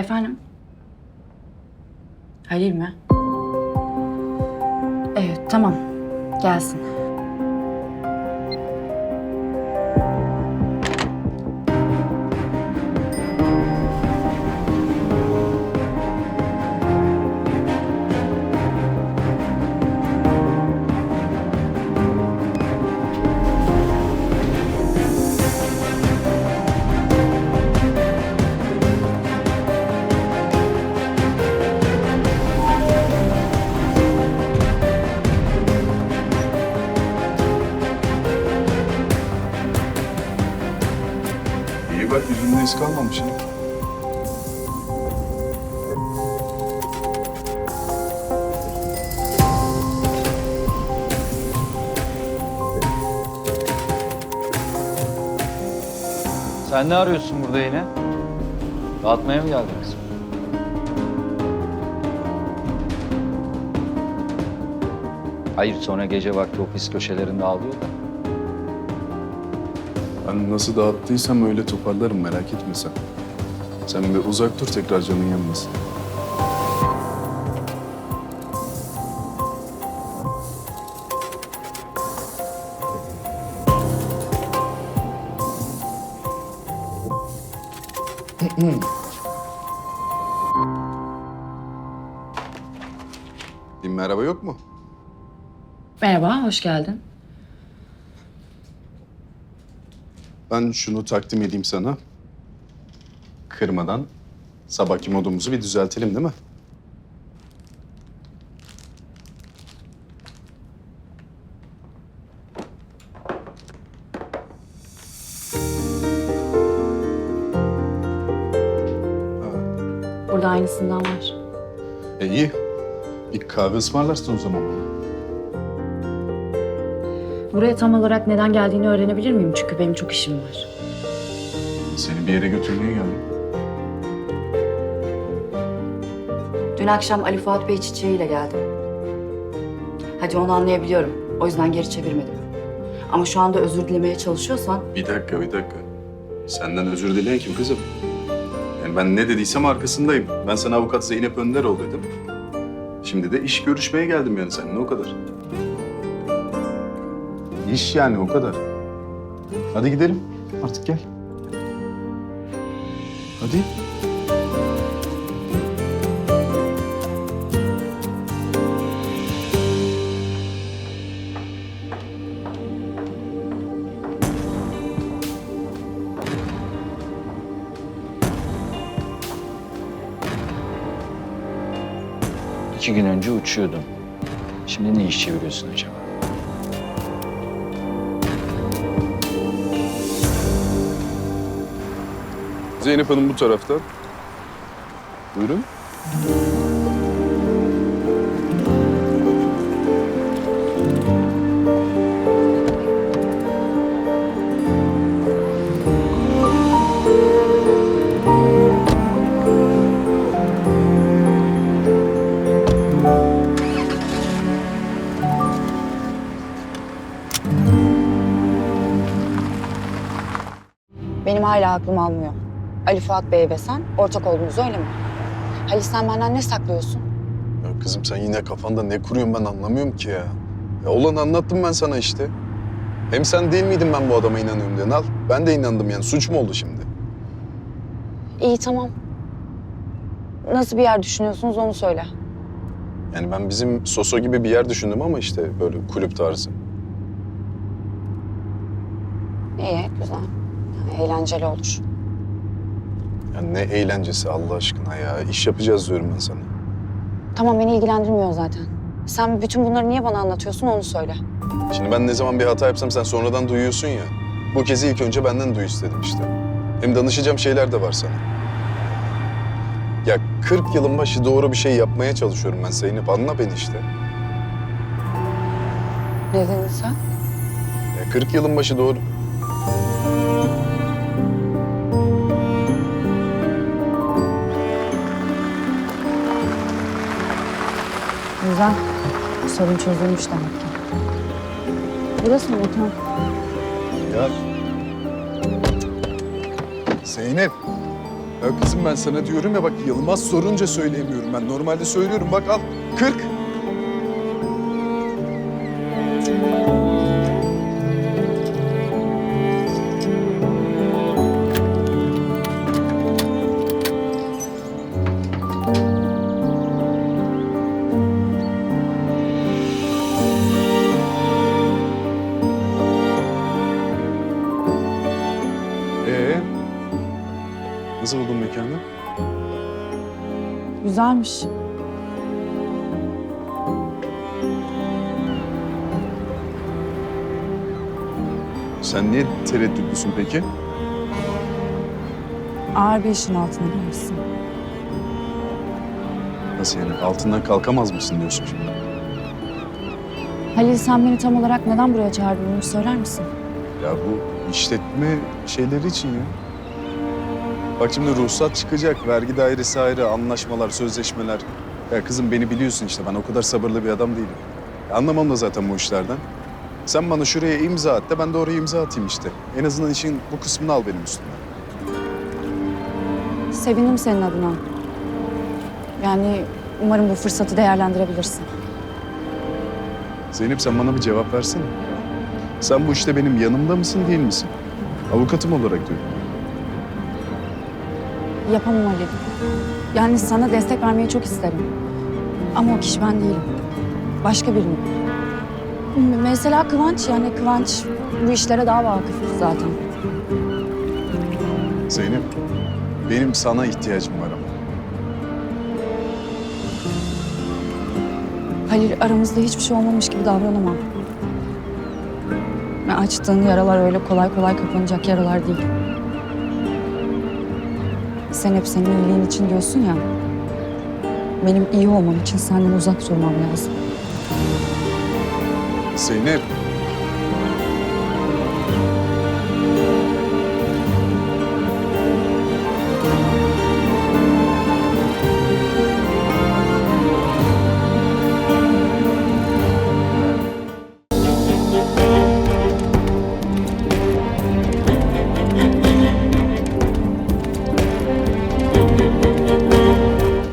Efendim? Halil mi? Evet, tamam. Gelsin. İyi bak yüzünde iz kalmamış ya. Sen ne arıyorsun burada yine? Dağıtmaya mı geldin kızım? Hayır sonra gece vakti ofis köşelerinde ağlıyor da. Ben nasıl dağıttıysam öyle toparlarım merak etme sen. Sen bir uzak dur tekrar canın yanmasın. Bir merhaba yok mu? Merhaba, hoş geldin. Ben şunu takdim edeyim sana. Kırmadan sabahki modumuzu bir düzeltelim değil mi? Burada aynısından var. E iyi. Bir kahve ısmarlarsın o zaman bana. Buraya tam olarak neden geldiğini öğrenebilir miyim? Çünkü benim çok işim var. Seni bir yere götürmeye geldim. Dün akşam Ali Fuat Bey çiçeğiyle geldim. Hadi onu anlayabiliyorum. O yüzden geri çevirmedim. Ama şu anda özür dilemeye çalışıyorsan Bir dakika, bir dakika. Senden özür dileyen kim kızım? Yani ben ne dediysem arkasındayım. Ben sana avukat Zeynep Önder ol dedim. Şimdi de iş görüşmeye geldim yani seninle o kadar. İş yani o kadar. Hadi gidelim. Artık gel. Hadi. İki gün önce uçuyordun. Şimdi ne iş çeviriyorsun acaba? Zeynep Hanım bu taraftan. Buyurun. Benim hala aklım almıyor. Ali Fuat Bey ve sen ortak oldunuz öyle mi? Halil sen benden ne saklıyorsun? Ya kızım sen yine kafanda ne kuruyorsun ben anlamıyorum ki ya. Ya olanı anlattım ben sana işte. Hem sen değil miydin ben bu adama inanıyorum diyen al. Ben de inandım yani suç mu oldu şimdi? İyi tamam. Nasıl bir yer düşünüyorsunuz onu söyle. Yani ben bizim Soso gibi bir yer düşündüm ama işte böyle kulüp tarzı. İyi, güzel. Yani eğlenceli olur. Yani ne eğlencesi Allah aşkına ya. İş yapacağız diyorum ben sana. Tamam beni ilgilendirmiyor zaten. Sen bütün bunları niye bana anlatıyorsun onu söyle. Şimdi ben ne zaman bir hata yapsam sen sonradan duyuyorsun ya. Bu kez ilk önce benden duy istedim işte. Hem danışacağım şeyler de var sana. Ya 40 yılın başı doğru bir şey yapmaya çalışıyorum ben Zeynep. Anla beni işte. Ne dedin sen? Ya 40 yılın başı doğru... Güzel. Sorun çözülmüş demek ki. Burası mı otel? Ya... Zeynep. Ya kızım ben sana diyorum ya bak Yılmaz sorunca söyleyemiyorum ben. Normalde söylüyorum bak al 40. nasıl buldun mekanı? Güzelmiş. Sen niye tereddütlüsün peki? Ağır bir işin altına girmişsin. Nasıl yani? Altından kalkamaz mısın diyorsun şimdi? Halil sen beni tam olarak neden buraya çağırdın bunu söyler misin? Ya bu işletme şeyleri için ya. Bak şimdi ruhsat çıkacak, vergi dairesi ayrı, anlaşmalar, sözleşmeler. Ya kızım beni biliyorsun işte, ben o kadar sabırlı bir adam değilim. Ya anlamam da zaten bu işlerden. Sen bana şuraya imza at da ben de oraya imza atayım işte. En azından işin bu kısmını al benim üstümden. Sevindim senin adına. Yani umarım bu fırsatı değerlendirebilirsin. Zeynep sen bana bir cevap versene. Sen bu işte benim yanımda mısın değil misin? Avukatım olarak diyorum. Yapamam Halil. Yani sana destek vermeyi çok isterim. Ama o kişi ben değilim. Başka birini. M- Mesela Kıvanç yani Kıvanç bu işlere daha vakıf zaten. Zeynep, benim sana ihtiyacım var ama. Halil aramızda hiçbir şey olmamış gibi davranamam. Ve açtığın yaralar öyle kolay kolay kapanacak yaralar değil. Sen hep senin iyiliğin için diyorsun ya. Benim iyi olmam için senden uzak durmam lazım. Zeynep,